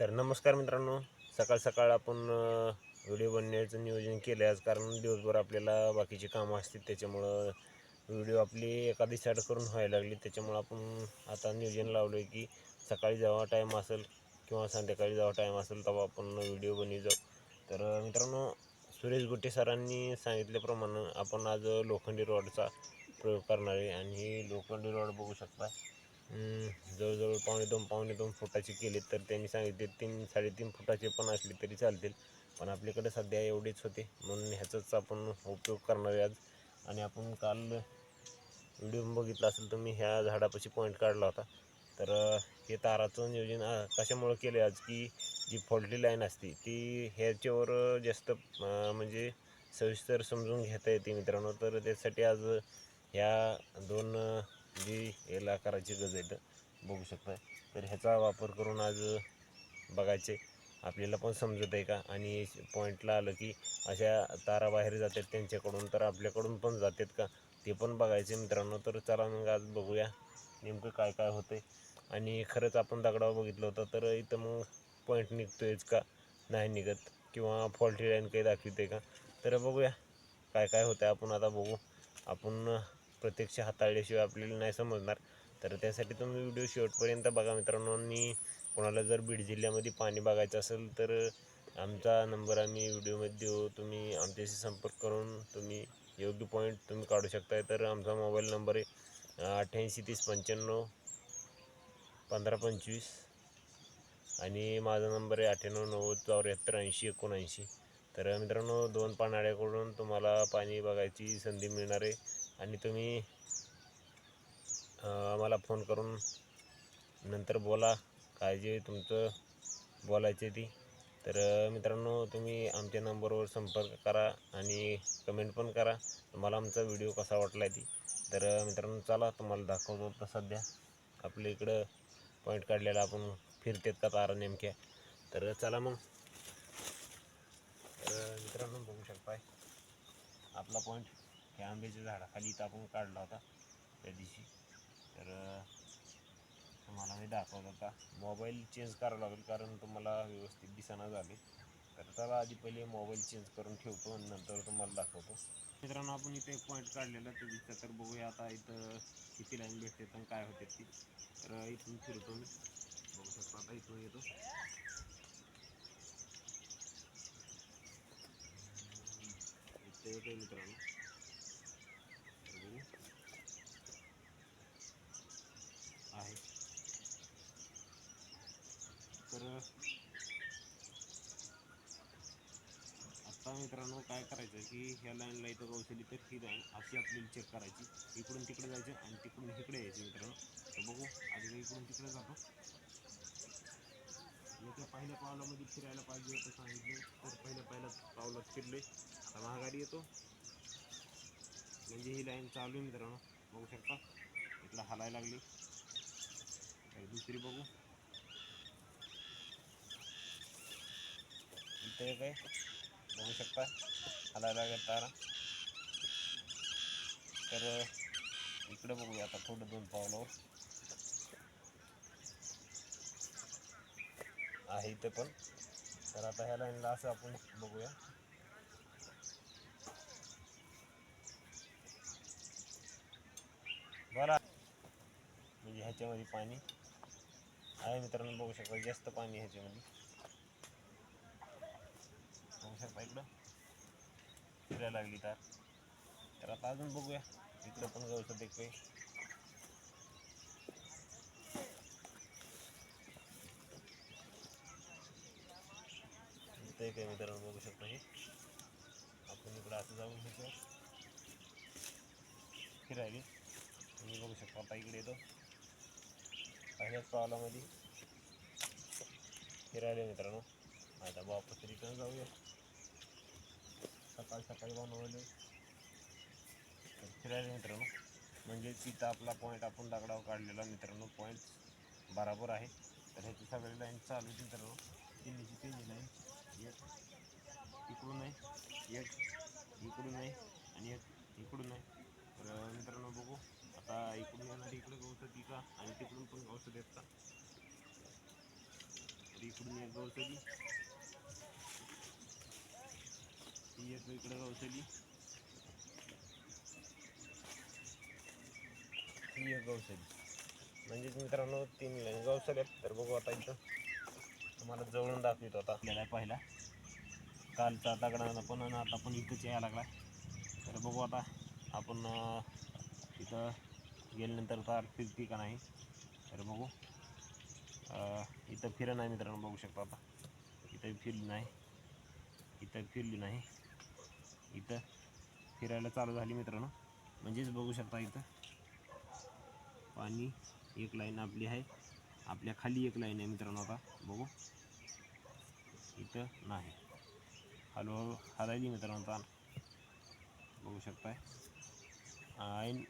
तर नमस्कार मित्रांनो. सकाळ सकाळ आपण व्हिडिओ बनण्याचं नियोजन केलं आहे आज कारण दिवसभर आपल्याला बाकीची कामं असतील त्याच्यामुळं व्हिडिओ आपली एखादी दिवसाआड करून व्हायला लागली. त्याच्यामुळं आपण आता नियोजन लावलं आहे की सकाळी जेव्हा टाईम असेल किंवा संध्याकाळी जेव्हा टाईम असेल तेव्हा आपण व्हिडिओ बनवी जाऊ. तर मित्रांनो सुरेश गुट्टे सरांनी सांगितल्याप्रमाणे आपण आज लोखंडी रॉडचा प्रयोग करणार आहे. आणि लोखंडी रॉड बघू शकता. जवळजवळ पावणे दोन पावणे दोन फुटाचे केले तर त्यांनी सांगितले तीन साडेतीन फुटाचे पण असले तरी चालतील. पण आपल्याकडे सध्या एवढेच होते. म्हणून ह्याचाच आपण उपयोग करणार आहे आज. आणि आपण काल व्हिडिओ बघितला असेल तुम्ही ह्या झाडापाशी पॉईंट काढला होता. तर हे ताराचं नियोजन कशामुळं केलं आज की जी फॉल्टी लाईन असते ती ह्याच्यावर जास्त म्हणजे सविस्तर समजून घेता येते मित्रांनो. तर त्यासाठी आज ह्या दोन जी याला आकाराची गज आहेत बघू शकता. तर ह्याचा वापर करून आज बघायचे. आपल्याला पण समजत आहे का? आणि पॉईंटला आलं की अशा तारा बाहेर जातात त्यांच्याकडून तर आपल्याकडून पण जातात का? ते पण बघायचे मित्रांनो. तर चला मग आज बघूया नेमकं काय काय होतंय. आणि खरंच आपण दगडावर बघितलं होतं तर इथं मग पॉईंट निघतोयच का? नाही निघत. किंवा फॉल्टी लाईन काही दाखवते का? तर बघूया काय काय होतं आपण आता बघू. आपण प्रत्यक्ष हाताळल्याशिवाय आपल्याला नाही समजणार. तर त्यासाठी तुम्ही व्हिडिओ शेवटपर्यंत बघा मित्रांनो. आणि कोणाला जर बीड जिल्ह्यामध्ये पाणी बघायचं असेल तर आमचा नंबर आम्ही व्हिडिओमध्ये देऊ. तुम्ही आमच्याशी संपर्क करून तुम्ही योग्य पॉईंट तुम्ही काढू शकताय. तर आमचा मोबाईल नंबर आहे अठ्ठ्याऐंशी तीस पंच्याण्णव पंधरा पंचवीस. आणि माझा नंबर आहे अठ्ठ्याण्णव नव्वद चौऱ्याहत्तर ऐंशी एकोणऐंशी. तर मित्रांनो दोन पानाड्याकडून तुम्हाला पाणी बघायची संधी मिळणार आहे. आणि तुम्ही आम्हाला फोन करून नंतर बोला काय जे तुमचं बोलायचे ती. तर मित्रांनो तुम्ही आमच्या नंबरवर संपर्क करा आणि कमेंट पण करा. तुम्हाला आमचा व्हिडिओ कसा वाटला ती. तर मित्रांनो चला तुम्हाला दाखवतो तर सध्या. आपल्या इकडं पॉईंट काढलेला आपण फिरतेत का तारा नेमक्या. तर चला मग. तर मित्रांनो बघू शकताय. आपला पॉईंट हे आंब्याच्या झाडाखाली इथं आपण काढला होता त्या दिवशी. तर तुम्हाला मी दाखवत होता. मोबाईल चेंज करावा लागेल कारण तुम्हाला व्यवस्थित दिसाना झाले. तर त्याला आधी पहिले मोबाईल चेंज करून ठेवतो आणि नंतर तुम्हाला दाखवतो. मित्रांनो आपण इथे एक पॉईंट काढलेला ते दिसतं. तर बघूया आता इथं किती लाईन भेटते पण काय होते ती. तर इथून फिरतो मी. बघू शकतो आता इथून येतो. इथे येतो मित्रांनो तर बघू आहे तर आता मित्रांनो काय करायचं की ह्या लाईनला इथं गवसली तर ही लाईन अशी आपल्याला चेक करायची. इकडून तिकडे जायचं आणि तिकडून इकडे यायचं मित्रांनो. तर बघू आधी इकडून तिकडे जातो. येत्या पहिल्या पावलामध्ये फिरायला पाहिजे असं सांगितलं. तर पहिल्या पहिल्या पावलात फिरले. आता महागाडी येतो. म्हणजे ही लाईन चालू आहे मित्रांनो. बघू शकता. इकडं हलायला लागली. तर दुसरी बघू. इथं काय आहे बघू शकता हलायला तारा तर इकडे बघूया आता थोडं दोन पावलावर आहे इथं पण. तर आता ह्या लाईनला असं आपण बोला म्हणजे ह्याच्यामध्ये पाणी आहे मित्रांनो, बघू शकता, जास्त आहे ह्याच्यामध्ये. बघू इकडं. फिरायला लागली तार. तर आता अजून बघूया. इकडं पण जाऊ शकते काही ते काही मित्रांनो बघू शकतो हे. आपण इकडं असं जाऊन ह्याच्यावर फिरायली. तुम्ही बघू शकतो आता इकडे येतो. पहिल्याच पावलामध्ये फिरायला मित्रांनो. आता वापस रिटर्न जाऊया. काल सकाळी बनवले. फिरायला मित्रांनो म्हणजे तिथं आपला पॉईंट आपण दगडावर काढलेला मित्रांनो पॉईंट बराबर आहे. तर ह्याची सगळी लाईन चालू आहे मित्रांनो. तिन्हीची तिन्ही लाईन एक इकडून आहे एक इकडून आहे आणि एक इकडून आहे. तर मित्रांनो बघू आता इकडून येणार इकडे गवसं तिचा आणि तिकडून पण गवसं देतात तर इकडून एक गवसली ही एक इकडे गवसली. ही एक गवसली. म्हणजेच मित्रांनो तीन आहेत. तर बघू आता इथं. तुम्हाला जवळून दाखवितो आता. आपल्याला पहिला. कालचा दगडानं पण आणि आता पण इथंच यायला लागला तर बघू आता आपण तिथं गेल्यानंतर तार फिरती का नाही. तर बघू. इथं फिरं नाही मित्रांनो बघू शकतो आता. इथं फिरली नाही. इथं फिरली नाही. इथं फिरायला चालू झाली मित्रांनो. म्हणजेच बघू शकता इथं. पाणी एक लाईन आपली आहे. आपल्या खाली एक लाईन आहे मित्रांनो आता. बघू. इथं नाही. हळूहळू हलायली मित्रांनो ताण. बघू शकताय. ऐन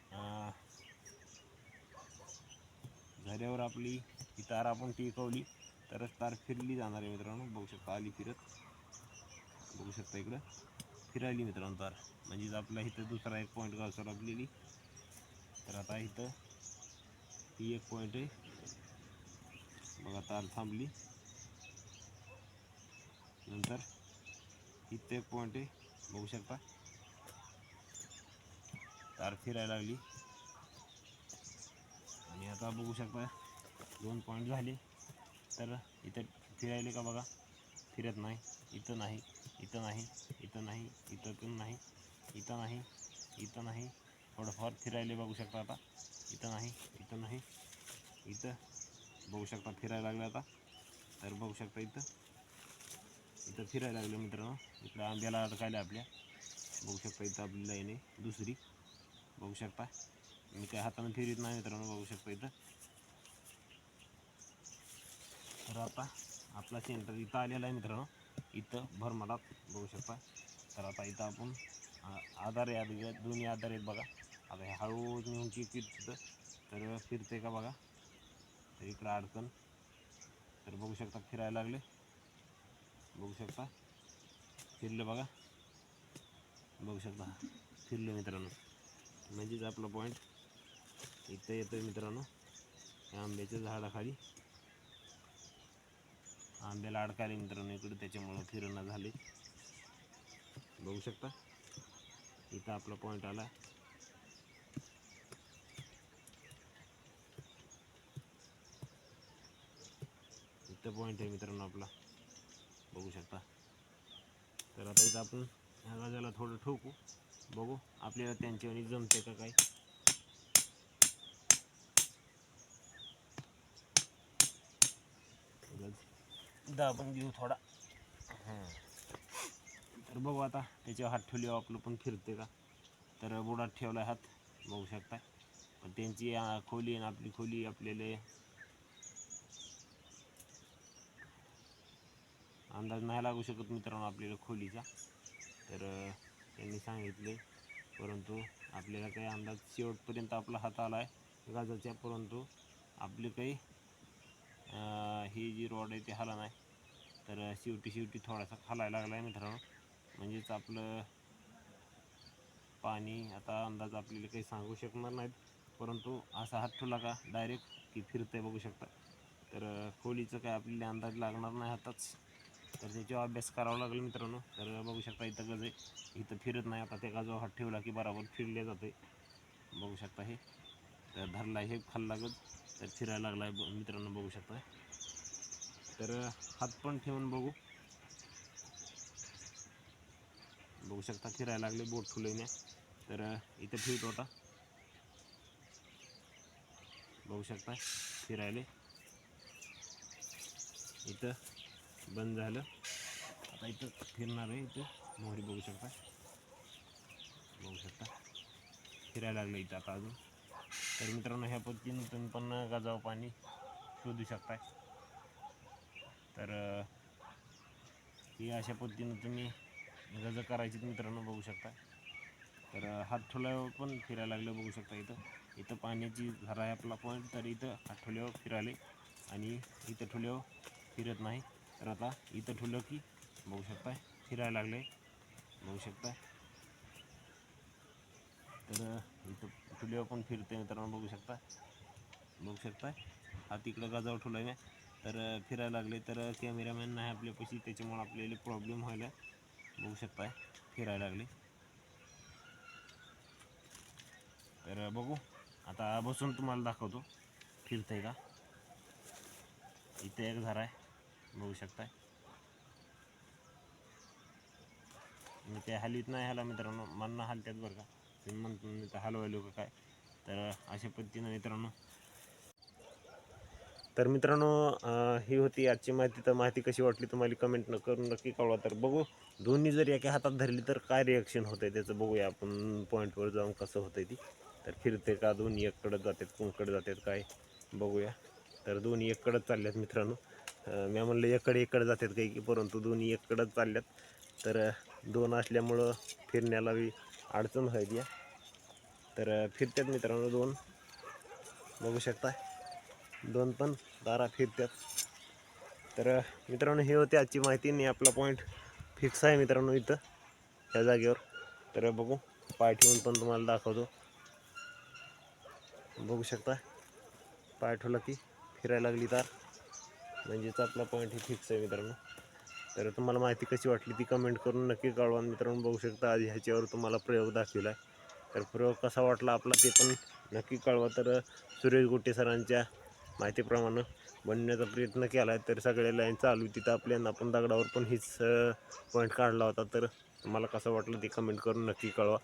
झऱ्यावर आपली ही तार आपण टिकवली तरच तार फिरली जाणार आहे मित्रांनो. बघू शकता आली फिरत. बघू शकता इकडं. फिरायली मित्रांनो तार म्हणजेच आपला इथं दुसरा एक पॉईंट गावचा लाभलेली तर आता इथं ही एक पॉईंट आहे. बघा तार थांबली. नंतर इथं एक पॉईंट आहे. बघू शकता. तार फिरायला लागली. आणि आता बघू शकता दोन पॉईंट झाले. तर इथं फिरायले का बघा? फिरत नाही. इथं नाही इथं नाही इथं नाही इथं पण नाही इथं नाही इथं नाही. थोडंफार फिरायला बघू शकता आता. इथं नाही इथं नाही इथं बघू शकता फिरायला लागलं आता. तर बघू शकता इथं. इथं फिरायला लागलं मित्रांनो. इकडं आंब्याला अडकायला आपल्या. बघू शकता इथं आपली लाईन आहे. दुसरी. बघू शकता. मी काय हाताने फिरत नाही मित्रांनो. बघू शकता इथं. तर आता आपला सेंटर इथं आलेला आहे मित्रांनो. इथं भरमडात बघू शकता. तर आता इथं आपण आधार आहे आधी दोन्ही आधार आहेत बघा. आता हे हळूहळू नेऊन की फिरतं तर फिरते का बघा? तर इकडं अडकण तर बघू शकता फिरायला लागले. बघू शकता. फिरलं बघा. बघू शकता. फिरलं मित्रांनो. म्हणजेच आपला पॉईंट इथं येतोय मित्रांनो. या आंब्याच्या झाडाखाली. आंब्याला अडकायला मित्रांनो इकडे त्याच्यामुळं फिरणं झाले. बघू शकता. इथं आपला पॉईंट आला. इथं पॉईंट आहे मित्रांनो आपला. बघू शकता. तर आता इथं आपण ह्या गाजाला थोडं ठोकू. बघू आपल्याला त्यांच्यावर जमते का काय गज दाबून घेऊ थोडा. तर बघू आता त्याच्यावर हात ठेवल्यावर आपलं पण फिरते का? तर बुडात ठेवला हात बघू शकता. पण त्यांची खोली आणि आपली खोली आपल्याला अंदाज नाही लागू शकत मित्रांनो आपल्याला खोलीचा. तर त्यांनी सांगितले परंतु आपल्याला काही अंदाज शेवटपर्यंत आपला हात आला आहे गाजाच्या परंतु आपले काही ही जी रॉड आहे ती हला नाही. तर शेवटी शेवटी थोडासा खालायला लागला आहे मित्रांनो. म्हणजेच आपलं पाणी आता अंदाज आपल्याला काही सांगू शकणार नाहीत. परंतु असा हात ठेवला का डायरेक्ट की फिरतंय बघू शकता. तर खोलीचं काय आपल्याला अंदाज लागणार नाही हाताच तर त्याच्यावर अभ्यास करावा लागेल मित्रांनो. तर बघू शकता इथं गज आहे. इथं फिरत नाही. आता त्या गाजोवर हात ठेवला की बरोबर फिरले जाते. बघू शकता हे. तर धरला हे खाल्ला गज. तर फिरायला लागला आहे मित्रांनो बघू शकता तर हात पण ठेवून बघू. बघू शकता फिरायला लागले बोट फुलवण्या तर इथं फिरत होता बघू शकता फिरायले. इथं बंद झालं. आता इथं फिरणार आहे इथं. मोहरी बघू शकता बघू शकता. फिरायला लागलं इथं आता अजून. तर मित्रांनो ह्या पद्धतीनं तुम्ही पण गाजाव पाणी शोधू शकताय. तर ही अशा पद्धतीनं तुम्ही गज करायची मित्रांनो बघू शकता तर हात ठोल्यावर पण फिरायला लागलं बघू शकता इथं. इथं पाण्याची झरा आहे आपला पॉईंट तर इथं हात ठोल्यावर फिरायले आणि इथं ठोल्यावर फिरत नाही. तर आता इथं ठोलं की बघू शकता फिरायला लागले. बघू शकता तर इथं ठेवल्यावर पण फिरते मित्रांनो बघू शकता. बघू शकता. हा तिकडं गाजावर ठेवला आहे तर फिरायला लागले. तर कॅमेरामॅन नाही आपल्यापाशी त्याच्यामुळे आपल्याला प्रॉब्लेम व्हायला. बघू शकता फिरायला लागले. तर बघू. आता बसून तुम्हाला दाखवतो. फिरतंय का? इथे एक झारा आहे. बघू शकताय. मी ते हालीत नाही ह्याला मित्रांनो. मन्ना हलत्यात बरं का. तुम्ही म्हणतो मी तर हलवायलो का काय. तर अशा पद्धतीनं मित्रांनो. तर मित्रांनो ही होती आजची माहिती. तर माहिती कशी वाटली तुम्हाला कमेंट न करून नक्की कळवा. तर बघू दोन्ही जर एका हातात धरली तर काय रिॲक्शन होतं आहे त्याचं बघूया. आपण पॉईंटवर जाऊन कसं होतं ती. तर फिरते का दोन्ही एककडं जातात कोणकडे जातात काय बघूया. तर दोन्ही एककडंच चालल्यात मित्रांनो. मी म्हणलं एककडे एककडे जातात काही की परंतु दोन्ही एककडंच चालल्यात. तर दोन असल्यामुळं फिरण्याला बी अडचण व्हायची या तर फिरत्यात फिरतात मित्रांनो दोन. बघू शकता दोन पण दारा फिरतात तर मित्रांनो हे होते आजची माहिती आणि आपला पॉईंट फिक्स आहे मित्रांनो इथं या जागेवर. तर बघू. पाय ठेवून पण तुम्हाला दाखवतो. बघू शकता पाय ठेवला की फिरायला लागली तार. म्हणजेच आपला पॉईंट हे फिक्स आहे मित्रांनो. तर तुम्हाला माहिती कशी वाटली ती कमेंट करून नक्की कळवा. मित्रांनो बघू शकता आज ह्याच्यावर तुम्हाला प्रयोग दाखविला आहे. तर प्रयोग कसा वाटला आपला ते पण नक्की कळवा. तर सुरेश गोटे सरांच्या माहितीप्रमाणे बनण्याचा प्रयत्न केला आहे तर सगळ्या लाईन चालू तिथं आपल्यानं आपण दगडावर पण हीच पॉईंट काढला होता. तर तुम्हाला कसं वाटलं ते कमेंट करून नक्की कळवा.